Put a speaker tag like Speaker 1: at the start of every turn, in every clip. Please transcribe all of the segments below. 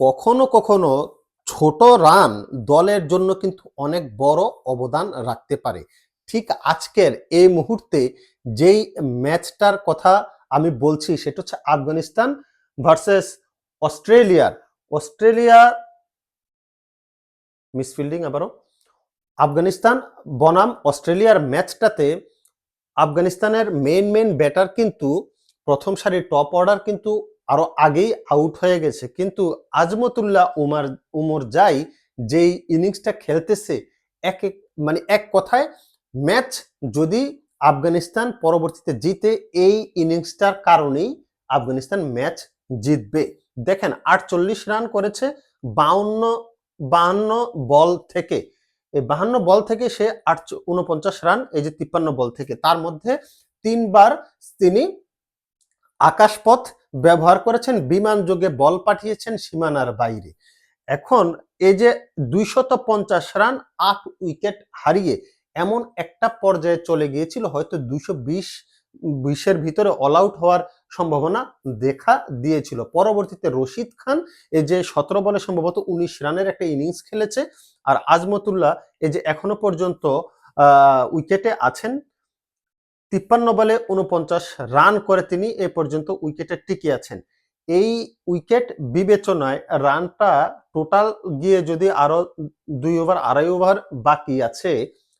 Speaker 1: কখনো কখনো ছোট রান দলের জন্য কিন্তু অনেক বড় অবদান রাখতে পারে। ঠিক আজকের এই মুহূর্তে যেই ম্যাচটার কথা আমি বলছি সেটা হচ্ছে আফগানিস্তান ভার্সেস অস্ট্রেলিয়ার অস্ট্রেলিয়া মিসফিল্ডিং আবারও। আফগানিস্তান বনাম অস্ট্রেলিয়ার ম্যাচটাতে আফগানিস্তানের মেন মেন ব্যাটার কিন্তু প্রথম সারির টপ অর্ডার কিন্তু আরও আগেই আউট হয়ে গেছে। কিন্তু আজমতুল্লাহ উমার, উমর যাই যেই ইনিংসটা খেলতেছে, এক এক মানে এক কথায় ম্যাচ যদি আফগানিস্তান পরবর্তীতে জিতে, এই ইনিংসটার কারণেই আফগানিস্তান ম্যাচ জিতবে। দেখেন, আটচল্লিশ রান করেছে, বাউন্ন, বাহান্ন বল থেকে। এই বাহান্ন বল থেকে সে আট উনপঞ্চাশ রান এই যে তিপ্পান্ন বল থেকে। তার মধ্যে তিনবার তিনি আকাশপথ ব্যবহার করেছেন, বিমান যোগে বল পাঠিয়েছেন সীমানার বাইরে। এখন এই যে দুইশত পঞ্চাশ রান, আট উইকেট হারিয়ে এমন একটা পর্যায়ে চলে গিয়েছিল, হয়তো দুইশো বিশ, বিশের ভিতরে অল আউট হওয়ার সম্ভাবনা দেখা দিয়েছিল। পরবর্তীতে রশিদ খান, এই যে সতেরো বলে সম্ভবত উনিশ রানের একটা ইনিংস খেলেছে, আর আজমতুল্লাহ এই যে এখনও পর্যন্ত উইকেটে আছেন তিপ্পান্ন বলে উনপঞ্চাশ রান করে তিনি এ পর্যন্ত উইকেটে টিকে আছেন। এই উইকেট বিবেচনায় রানটা টোটাল গিয়ে যদি আরও দুই ওভার, আড়াই ওভার বাকি আছে,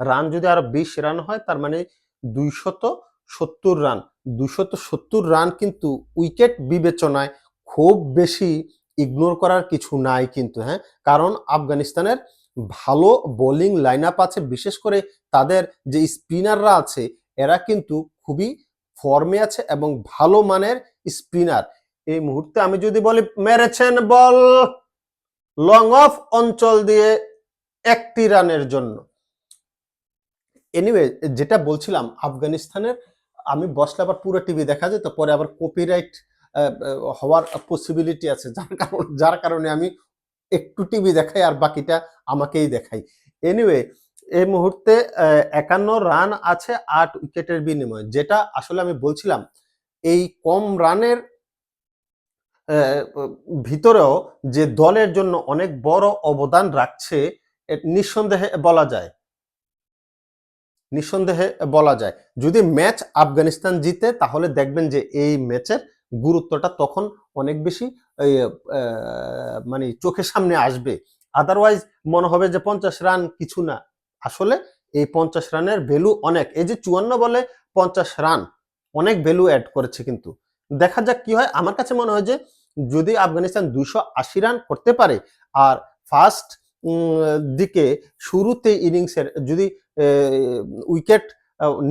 Speaker 1: রান যদি আরও বিশ রান হয়, তার মানে দুইশত সত্তর রান। দুইশত সত্তর রান কিন্তু উইকেট বিবেচনায় খুব বেশি ইগনোর করার কিছু নাই কিন্তু হ্যাঁ? কারণ আফগানিস্তানের ভালো বোলিং লাইন আপ আছে, বিশেষ করে তাদের যে স্পিনাররা আছে এরা কিন্তু খুবই ফর্মে আছে এবং ভালো মানের স্পিনার এই মুহূর্তে আমি যদি বলি, মেরেছেন বল লং অফ অঞ্চল দিয়ে একটি রানের জন্য। এনিওয়ে যেটা বলছিলাম, আফগানিস্তানের, আমি বসলে আবার পুরো টিভি দেখা যায় তো পরে আবার কপিরাইট হওয়ার পসিবিলিটি আছে। যার কারণে যার কারণে আমি একটু টিভি দেখাই আর বাকিটা আমাকেই দেখাই। এনিওয়ে এই মুহূর্তে একান্ন রান আছে আট উইকেটের বিনিময়ে। যেটা আসলে আমি বলছিলাম, এই কম রানের ভিতরেও যে দলের জন্য অনেক বড় অবদান রাখছে নিঃসন্দেহে বলা যায়। নিঃসন্দেহে বলা যায়। যদি ম্যাচ আফগানিস্তান জিতে, তাহলে দেখবেন যে এই ম্যাচের গুরুত্বটা তখন অনেক বেশি মানে চোখের সামনে আসবে। আদারওয়াইজ মনে হবে যে পঞ্চাশ রান কিছু না। আসলে এই পঞ্চাশ রানের ভ্যালু অনেক। এই যে চুয়ান্ন বলে পঞ্চাশ রান, অনেক ভ্যালু অ্যাড করেছে কিন্তু। দেখা যাক কি হয়। আমার কাছে মনে হয় যে যদি আফগানিস্তান দুশো আশি রান করতে পারে, আর ফার্স্ট দিকে শুরুতে ইনিংসের যদি উইকেট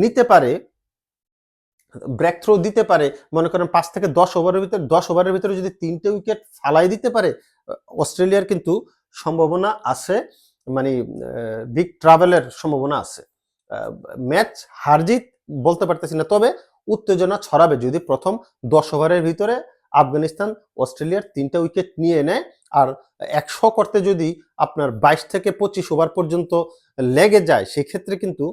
Speaker 1: নিতে পারে ব্রেক থ্রো দিতে পারে, মনে করেন পাঁচ থেকে দশ ওভারের ভিতরে, দশ ওভারের ভিতরে যদি তিনটে উইকেট ফালাই দিতে পারে অস্ট্রেলিয়ার কিন্তু সম্ভাবনা আছে। মানে বিগ ট্রাভেলের সম্ভাবনা আছে। ম্যাচ হারজিত বলতে পারতেছি না, তবে উত্তেজনা ছড়াবে যদি প্রথম দশ ওভারের ভিতরে আফগানিস্তান, অস্ট্রেলিয়ার তিনটা উইকেট নিয়ে নেয়। আর একশো করতে যদি আপনার বাইশ থেকে পঁচিশ ওভার পর্যন্ত লেগে যায়, সেক্ষেত্রে কিন্তু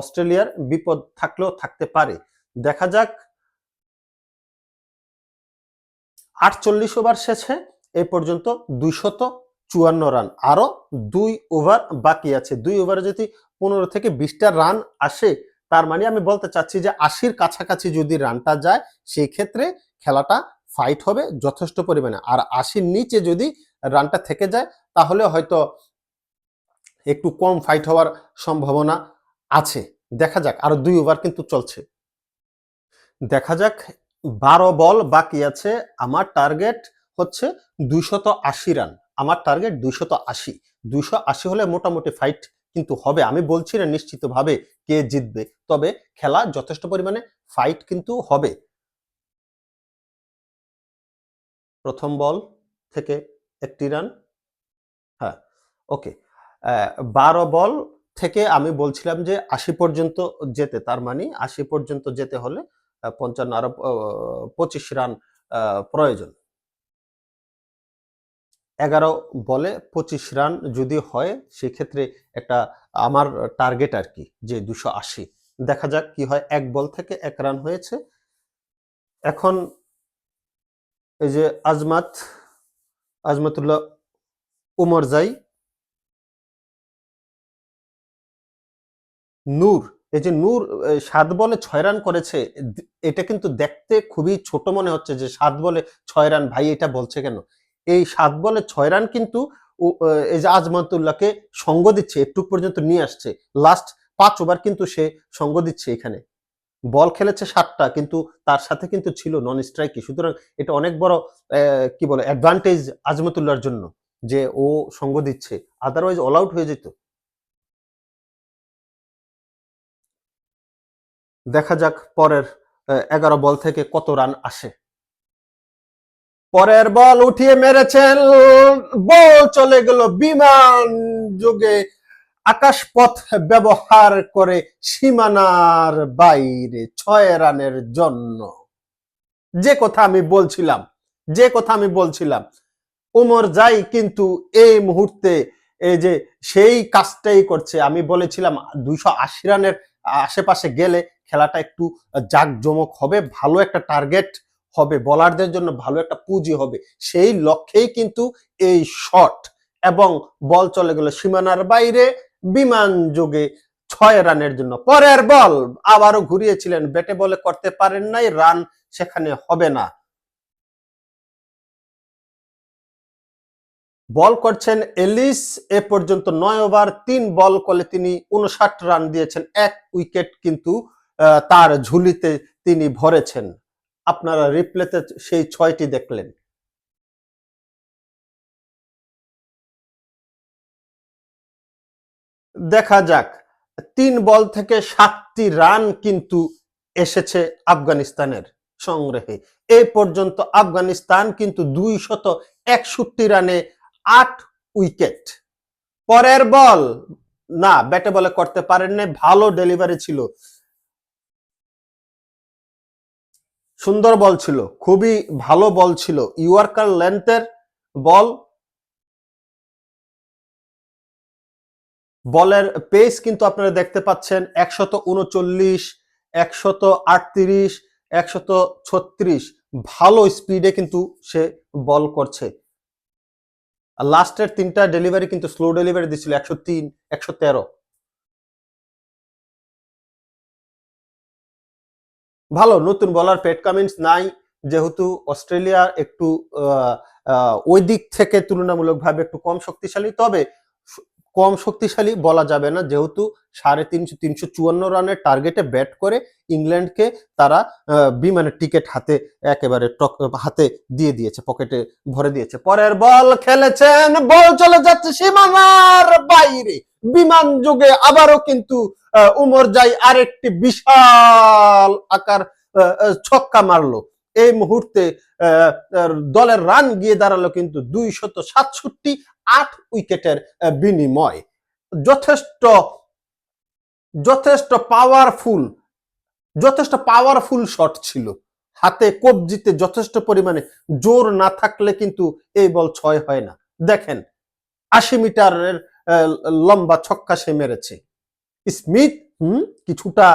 Speaker 1: অস্ট্রেলিয়ার বিপদ থাকলেও থাকতে পারে। দেখা যাক, আটচল্লিশ ওভার শেষে এই পর্যন্ত দুইশত চুয়ান্ন রান আরও দুই ওভার বাকি আছে। দুই ওভারে যদি পনেরো থেকে বিশটা রান আসে, তার মানে আমি বলতে চাচ্ছি যে আশির কাছাকাছি যদি রানটা যায়, সেই ক্ষেত্রে খেলাটা ফাইট হবে যথেষ্ট পরিমাণে। আর আশির নিচে যদি রানটা থেকে যায়, তাহলে হয়তো একটু কম ফাইট হওয়ার সম্ভাবনা আছে। দেখা যাক, আরও দুই ওভার কিন্তু চলছে। দেখা যাক, বারো বল বাকি আছে। আমার টার্গেট হচ্ছে দুইশত আশি রান আমার টার্গেট দুইশত আশি। দুইশো আশি হলে মোটামুটি ফাইট কিন্তু হবে। আমি বলছি না নিশ্চিতভাবে কে জিতবে, তবে খেলা যথেষ্ট পরিমাণে ফাইট কিন্তু হবে। প্রথম বল থেকে একটি রান হ্যাঁ ওকে বারো বল থেকে আমি বলছিলাম যে আশি পর্যন্ত যেতে, তার মানে আশি পর্যন্ত যেতে হলে পঞ্চান্ন আরও পঁচিশ রান প্রয়োজন। এগারো বলে পঁচিশ রান যদি হয়, সেক্ষেত্রে একটা আমার টার্গেট আর কি, যে দুশো আশি। দেখা যাক কি হয়, এক বল থেকে এক রান হয়েছে। এখন এই যে আজমাত, আজমাতুল্লাহ উমর যাই, নূর, এই যে নূর সাত বলে ছয় রান করেছে, এটা কিন্তু দেখতে খুবই ছোট মনে হচ্ছে যে সাত বলে ছয় রান, ভাই এটা বলছে কেন? এই সাত বলে ছয় রান কিন্তু এই যে আজমাতুল্লাহকে সঙ্গ দিচ্ছে একটু পর্যন্ত নিয়ে আসছে। লাস্ট পাঁচ ওভার কিন্তু সে সঙ্গ দিচ্ছে এখানে। বল খেলেছে সাতটা, কিন্তু তার সাথে কিন্তু ছিল নন স্ট্রাইকি সুতরাং এটা অনেক বড় কি বলে অ্যাডভান্টেজ আজমতুল্লাহর জন্য যে ও সঙ্গ দিচ্ছে। আদারওয়াইজ অল আউট হয়ে যেত। দেখা যাক পরের এগারো বল থেকে কত রান আসে। পরের বল উঠিয়ে মেরেছেন। বল চলে গেল বিমান যুগে। আকাশপথ ব্যবহার করে সীমানার বাইরে ছয় রানের জন্য। যে কথা আমি বলছিলাম, যে কথা আমি বলছিলাম, উমর যাই কিন্তু এই মুহূর্তে এই যে সেই কাজটাই করছে। আমি বলেছিলাম, দুইশো আশি রানের আশেপাশে গেলে খেলাটা একটু জাঁকজমক হবে, ভালো একটা টার্গেট হবে, বলারদের জন্য ভালো একটা পুঁজি হবে, সেই লক্ষ্যেই কিন্তু এই শট। এবং বল চলে গেল সীমানার বাইরে, বিমান যোগে ছয় রানের জন্য। পরের বল, আবারও ঘুরিয়েছিলেন, ব্যাটে বলে করতে পারেন নাই, রান সেখানে হবে না। বল করছেন এলিস, এ পর্যন্ত নয় ওভার, তিন বল করলে তিনি উনষাট রান দিয়েছেন, এক উইকেট কিন্তু তার ঝুলিতে তিনি ভরেছেন। আপনারা রিপ্লেতে সেই ছয়টি দেখলেন। দেখা যাক, তিন বল থেকে সাতটি রান কিন্তু এসেছে আফগানিস্তানের সংগ্রহে। এ পর্যন্ত আফগানিস্তান কিন্তু দুই শত একষট্টি রানে আট উইকেট। পরের বল, না, ব্যাটে বলে করতে পারেন নাই ভালো ডেলিভারি ছিল। সুন্দর বল ছিল, খুবই ভালো বল ছিল। ইউয়ার্কার লেন্থের বল, বলের পেস কিন্তু আপনারা দেখতে পাচ্ছেন, একশত উনচল্লিশ, একশত আটত্রিশ, একশত ছত্রিশ। ভালো স্পিডে কিন্তু সে বল করছে। লাস্টের তিনটা ডেলিভারি কিন্তু স্লো ডেলিভারি দিছিল একশো তিন, একশো তেরো। ভালো নতুন বলার পেট কামিন্স নাই। যেহেতু অস্ট্রেলিয়া একটু ওই দিক থেকে তুলনামূলকভাবে একটু কম শক্তিশালী তবে কম শক্তিশালী বলা যাবে না। যেহেতু সাড়ে তিনশো তিনশো চুয়ান্ন রানের টার্গেটে ব্যাট করে ইংল্যান্ডকে তারা আহ, বিমানের টিকিট হাতে একেবারে টক- হাতে দিয়ে দিয়েছে পকেটে ভরে দিয়েছে। পরের বল খেলেছেন বল চলে যাচ্ছে সীমানার বাইরে। বিমান যুগে আবারও কিন্তু উমর যাই আরেকটি বিশাল আকার ছক্কা মারলো। এই মুহূর্তে দলের রান গিয়ে দাঁড়াল কিন্তু দুই শত সাতষট্টি, আট উইকেটের বিনিময়। যথেষ্ট যথেষ্ট পাওয়ারফুল যথেষ্ট পাওয়ারফুল শট ছিল। হাতে কবজিতে যথেষ্ট পরিমাণে জোর না থাকলে কিন্তু এই বল ছয় হয় না। দেখেন, আশি মিটারের লম্বা ছক্কা সে মেরেছে। স্মিথ, হুম, কিছুটা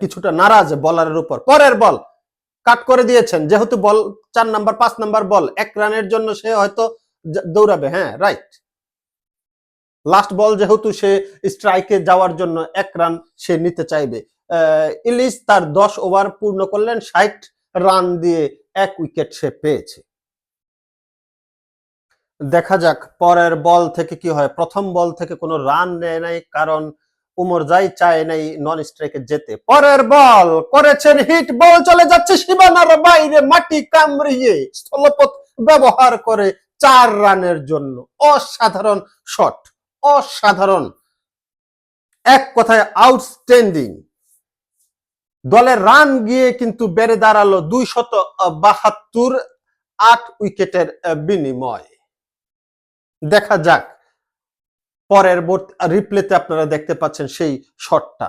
Speaker 1: কিছুটা নারাজ বলারের উপর। পরের বল। কাট করে দিয়েছেন। যেহেতু বল, চার নাম্বার, পাঁচ নাম্বার বল, এক রানের জন্য সে হয়তো দৌড়াবে। হ্যাঁ রাইট। লাস্ট বল যেহেতু সে স্ট্রাইকে যাওয়ার জন্য এক রান সে নিতে চাইবে। ইলিশ তার দশ ওভার পূর্ণ করলেন, ষাট রান দিয়ে এক উইকেট সে পেয়েছে। দেখা যাক পরের বল থেকে কি হয়। প্রথম বল থেকে কোনো রান নেয় নাই, কারণ উমর যাই চায় নাই নন স্ট্রাইকে যেতে। পরের বল করেছেন হিট বল চলে যাচ্ছে সীমানার বাইরে, মাটি কামড়িয়ে স্থলপথ ব্যবহার করে চার রানের জন্য। অসাধারণ শট অসাধারণ। এক কথায় আউটস্ট্যান্ডিং দলের রান গিয়ে কিন্তু বেড়ে দাঁড়াল দুই শত বাহাত্তর, আট উইকেটের বিনিময়। দেখা যাক। পরের রিপ্লেতে আপনারা দেখতে পাচ্ছেন সেই শটটা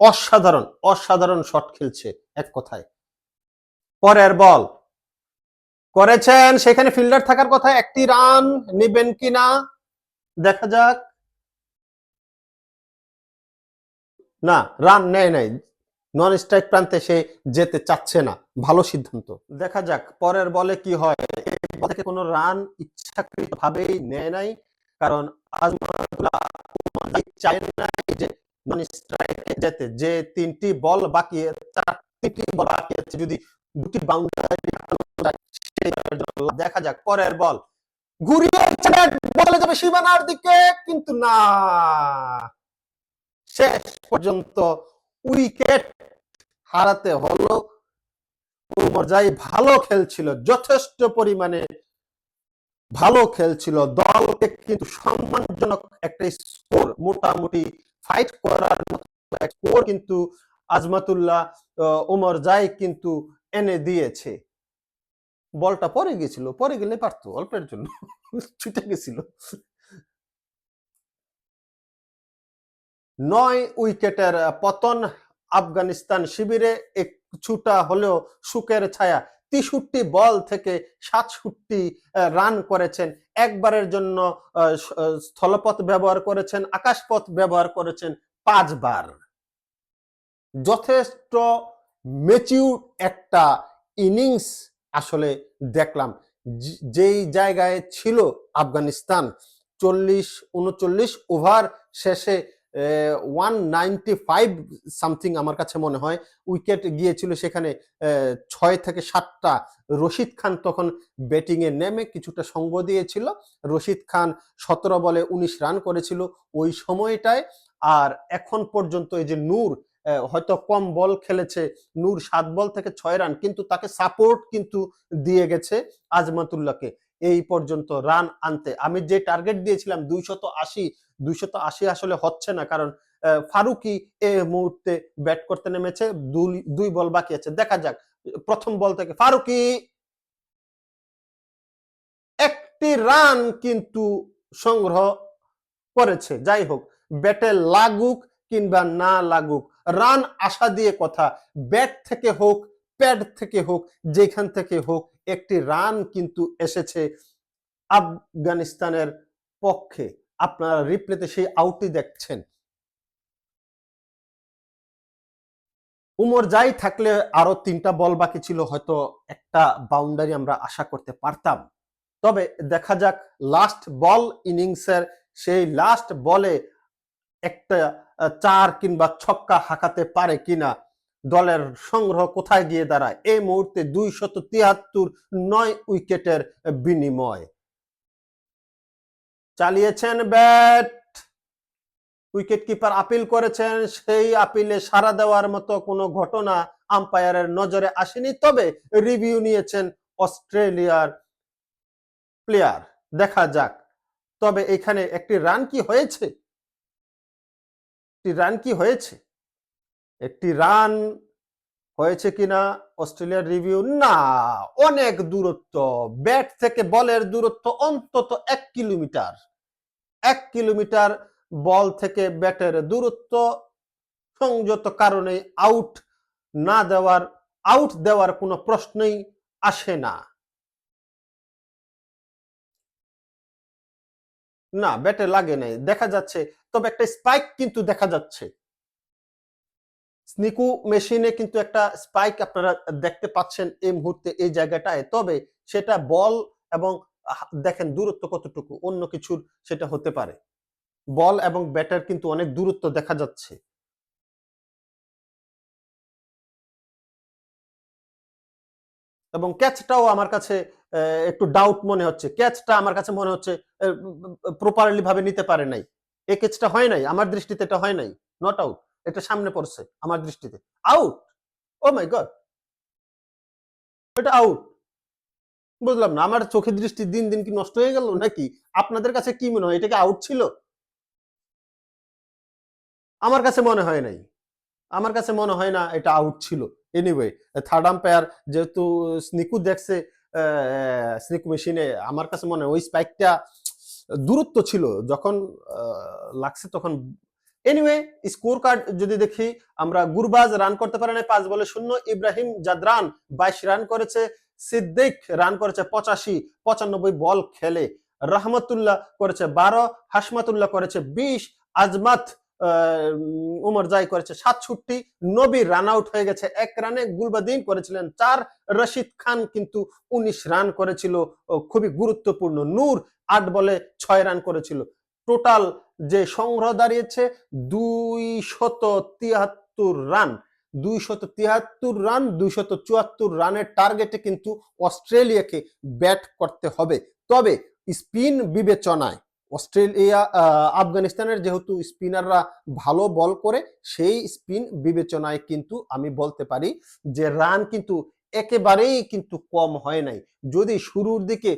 Speaker 1: অসাধারণ অসাধারণ শট খেলছে এক কথায়। পরের বল করেছেন, সেখানে ফিল্ডার থাকার কথা একটি রান নেবেন কিনা দেখা যাক। না রান নেয় নাই। নন স্ট্রাইক প্রান্তে সে যেতে চাচ্ছে না। ভালো সিদ্ধান্ত। দেখা যাক, পরের বলে কি হয়। থেকে কোনো রান ইচ্ছে ইচ্ছাকৃত ভাবেই নেয় নাই? কারণ যে নন স্ট্রাইকে যেতে। যে তিনটি বল বাকি, চারটি বল বাকি আছে, যদি দুটি বাউন্ডারি দেখা যাক, পরের বল। ঘুরিয়ে বলে যাবে সীমানার দিকে, কিন্তু না। শেষ পর্যন্ত উইকেট হারাতে হলো যাই ভালো খেলছিল, যথেষ্ট পরিমাণে ভালো খেলছিল। দলকে কিন্তু সম্মানজনক একটা স্কোর মোটামুটি ফাইট করার মতো স্কোর কিন্তু আজমাতুল্লাহ ওমর যাই কিন্তু এনে দিয়েছে। বলটা পরে গেছিল পরে গেলে পারতো, অল্পের জন্য। ছুটে গেছিল। নয় উইকেটের পতন আফগানিস্তান শিবিরে কিছুটা হলেও সুখের ছায়া। তেষট্টি বল থেকে সাতষট্টি রান করেছেন। একবারের জন্য স্থলপথ ব্যবহার করেছেন, আকাশপথ ব্যবহার করেছেন পাঁচবার। যথেষ্ট মেচিউর একটা ইনিংস আসলে দেখলাম। যেই জায়গায় ছিল আফগানিস্তান, চল্লিশ, উনচল্লিশ ওভার শেষে ওয়ান নাইনটি ফাইভ সামথিং আমার কাছে মনে হয় উইকেট গিয়েছিল সেখানে ছয় থেকে সাতটা। রশিদ খান তখন ব্যাটিংয়ে নেমে কিছুটা সঙ্গ দিয়েছিল। রশিদ খান সতেরো বলে উনিশ রান করেছিল ওই সময়টায়। আর এখন পর্যন্ত এই যে নূর হয়তো কম বল খেলেছে, নূর সাত বল থেকে ছয় রান কিন্তু তাকে সাপোর্ট কিন্তু দিয়ে গেছে আজমাতুল্লাহকে। এই পর্যন্ত রান আনতে। আমি যে টার্গেট দিয়েছিলাম দুইশত আশি দুইশত আশি আসলে হচ্ছে না, কারণ ফারুকি এ মুহূর্তে ব্যাট করতে নেমেছে, দুই বল বাকি আছে। দেখা যাক, প্রথম বল থেকে ফারুকি একটি রান কিন্তু সংগ্রহ করেছে। যাই হোক ব্যাটে লাগুক কিংবা না লাগুক রান আশা দিয়ে কথা ব্যাট থেকে হোক প্যাড থেকে হোক, যেখান থেকে হোক একটি রান কিন্তু এসেছে আফগানিস্তানের পক্ষে। আপনারা রিপ্লেতে সেই আউটটি দেখছেন। উমর যাই থাকলে আরও তিনটা বল বাকি ছিল, হয়তো একটা বাউন্ডারি আমরা আশা করতে পারতাম। তবে দেখা যাক লাস্ট বল ইনিংসের সেই লাস্ট বলে একটা চার কিংবা ছক্কা হাঁকাতে পারে কিনা। দলের সংগ্রহ কোথায় গিয়ে দাঁড়ায়? এই মুহূর্তে দুই শত তিয়াত্তর নয় উইকেটের বিনিময়। চালিয়েছেন ব্যাট। উইকেট কিপার আপিল করেছেন। সেই আপিলে সারা দেওয়ার মতো কোনো ঘটনা আম্পায়ারের নজরে আসেনি। তবে রিভিউ নিয়েছেন অস্ট্রেলিয়ার প্লেয়ার। দেখা যাক। তবে এখানে একটি রান কি হয়েছে? রান কি হয়েছে? একটি রান হয়েছে কিনা অস্ট্রেলিয়ার রিভিউ? না, অনেক দূরত্ব। ব্যাট থেকে বলের দূরত্ব অন্তত এক কিলোমিটার। এক কিলোমিটার বল থেকে ব্যাটের দূরত্ব সংযত কারণে আউট না দেওয়ার, আউট দেওয়ার কোনো প্রশ্নই আসে না। না, ব্যাটে লাগে নাই। দেখা যাচ্ছে, তবে একটা স্পাইক কিন্তু দেখা যাচ্ছে। স্নিকু মেশিনে কিন্তু একটা স্পাইক আপনারা দেখতে পাচ্ছেন এই মুহূর্তে এই জায়গাটায়। তবে সেটা বল এবং দেখেন দূরত্ব কতটুকু, অন্য কিছুর সেটা হতে পারে। বল এবং ব্যাটার কিন্তু অনেক দূরত্ব দেখা যাচ্ছে। এবং ক্যাচটাও আমার কাছে একটু ডাউট মনে হচ্ছে। ক্যাচটা আমার কাছে মনে হচ্ছে প্রপারলি ভাবে নিতে পারে নাই। এ ক্যাচটা হয় নাই, আমার দৃষ্টিতে এটা হয় নাই নট আউট এটা সামনে পড়ছে আমার দৃষ্টিতে। আউট ও মাই গড এটা আউট বুঝলাম না, আমার চোখের দৃষ্টি দিন দিন কি নষ্ট হয়ে গেল নাকি? আপনাদের কাছে কি মনে হয়, এটা কি আউট ছিল? আমার কাছে মনে হয় নাই। আমার কাছে মনে হয় না এটা আউট ছিল। এনিওয়ে থার্ড আম্পায়ার যেহেতু স্নিকু দেখছে স্নিকু মেশিনে আমার কাছে মনে হয় ওই স্পাইকটা দূরত্ব ছিল। যখন লাগছে তখন এনিওয়ে স্কোর কার্ড যদি দেখি, আমরা গুরবাজ রান করতে পারে না পাঁচ বলে শূন্য। ইব্রাহিম জাদরান বাইশ রান করেছে, সিদ্দিক রান করেছে পঁচাশি, পঁচানব্বই বল খেলে। রহমতুল্লাহ করেছে বারো হাসমাতুল্লাহ করেছে বিশ, আজমাত উমর জাই করেছে সাতষট্টি, নবী রান আউট হয়ে গেছে এক রানে গুলবাদিন করেছিলেন চার, রশিদ খান কিন্তু উনিশ রান করেছিল। খুবই গুরুত্বপূর্ণ। নূর আট বলে ছয় রান করেছিল। টোটাল যে সংগ্রহ দাঁড়িয়েছে দুই শত তিয়াত্তর রান। দুইশত তিয়াত্তর রান, দুইশত চুয়াত্তর রানের টার্গেটে কিন্তু অস্ট্রেলিয়াকে ব্যাট করতে হবে। তবে স্পিন বিবেচনায় অস্ট্রেলিয়া আফগানিস্তানের যেহেতু স্পিনাররা ভালো বল করে, সেই স্পিন বিবেচনায় কিন্তু আমি বলতে পারি যে রান কিন্তু একেবারেই কিন্তু কম হয় নাই। যদি শুরুর দিকে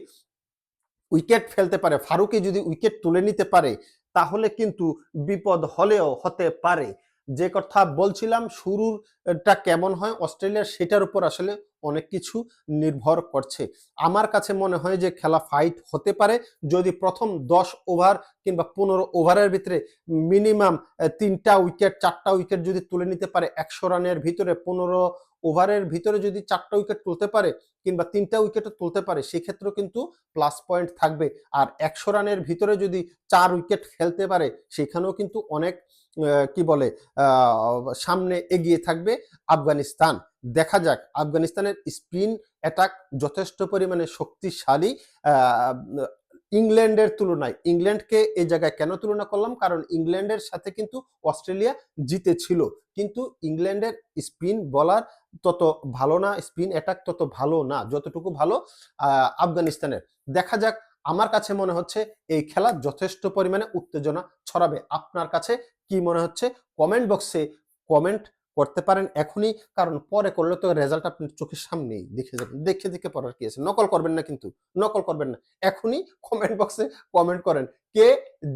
Speaker 1: উইকেট ফেলতে পারে, ফারুকি যদি উইকেট তুলে নিতে পারে, তাহলে কিন্তু বিপদ হলেও হতে পারে। যে কথা বলছিলাম শুরুটা কেমন হয় অস্ট্রেলিয়ার সেটার উপর আসলে অনেক কিছু নির্ভর করছে। আমার কাছে মনে হয় যে খেলা ফাইট হতে পারে, যদি প্রথম দশ ওভার কিংবা পনেরো ওভারের ভিতরে মিনিমাম তিনটা উইকেট, চারটা উইকেট যদি তুলে নিতে পারে, একশো রানের ভিতরে পনেরো ওভারের ভিতরে যদি চারটা উইকেট তুলতে পারে কিংবা তিনটা উইকেটও তুলতে পারে, সেক্ষেত্রেও কিন্তু প্লাস পয়েন্ট থাকবে। আর একশো রানের ভিতরে যদি চার উইকেট খেলতে পারে, সেখানেও কিন্তু অনেক কি বলে সামনে এগিয়ে থাকবে আফগানিস্তান। দেখা যাক, আফগানিস্তানের স্পিন অ্যাটাক যথেষ্ট পরিমাণে শক্তিশালী ইংল্যান্ডের তুলনায়। ইংল্যান্ডকে এই জায়গায় কেন তুলনা করলাম? কারণ ইংল্যান্ডের সাথে কিন্তু অস্ট্রেলিয়া জিতেছিল। কিন্তু ইংল্যান্ডের স্পিন বলার তত ভালো না স্পিন অ্যাটাক তত ভালো না, যতটুকু ভালো আফগানিস্তানের। দেখা যাক, আমার কাছে মনে হচ্ছে এই খেলা যথেষ্ট পরিমাণে উত্তেজনা ছড়াবে। আপনার কাছে কি মনে হচ্ছে? কমেন্ট বক্সে কমেন্ট করতে পারেন এখনই, কারণ পরে করলে তো রেজাল্ট আপনার চোখের সামনেই দেখে যাবেন। দেখে দেখে পড়ার কি আছে? নকল করবেন না কিন্তু, নকল করবেন না। এখনই কমেন্ট বক্সে কমেন্ট করেন, কে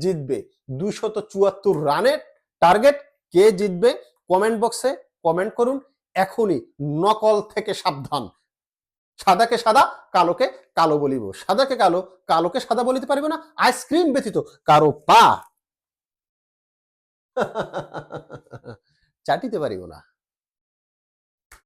Speaker 1: জিতবে? দুইশত চুয়াত্তর রানের টার্গেট কে জিতবে? কমেন্ট বক্সে কমেন্ট করুন। এখনই নকল থেকে সাবধান। সাদাকে সাদা, কালোকে কালো বলিব। সাদাকে কালো, কালোকে সাদা বলিতে পারিব না। আইসক্রিম ব্যতীত কারও পা। চাটিতে পারিব না।